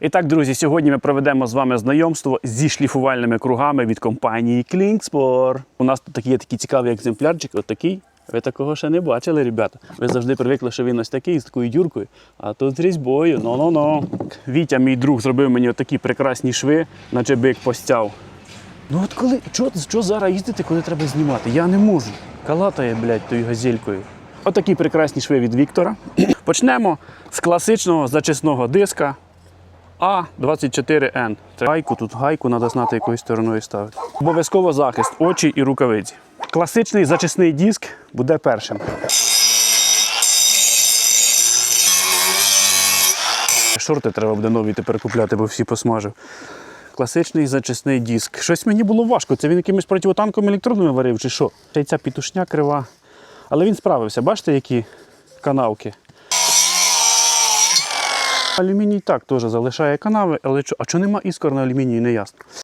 І так, друзі, сьогодні ми проведемо з вами знайомство зі шліфувальними кругами від компанії Klingspor. У нас тут є такий цікавий екземплярчик, от такий. Ви такого ще не бачили, ребята. Ви завжди привикли, що він ось такий з такою дюркою, а тут з різьбою. Ну-ну-ну. Вітя, мій друг, зробив мені такі прекрасні шви, наче бик постяв. Ну от коли, що зараз їздити, коли треба знімати? Я не можу. Калатає, блядь, тою газелькою. Отакі прекрасні шви від Віктора. Почнемо з класичного зачисного диска А24N. Це Гайку, тут гайку треба знати, якою стороною ставити. Обов'язково захист, очі і рукавиці. Класичний зачисний диск буде першим. Шорти треба буде нові тепер купляти, бо всі посмажив. Класичний зачисний диск. Щось мені було важко. Це він якимись противотанковими електродами варив чи що? Ще й ця пітушня крива. Але він справився. Бачите, які канавки? Алюміній так теж залишає канави, але а чого нема іскор на алюмінії, не ясно.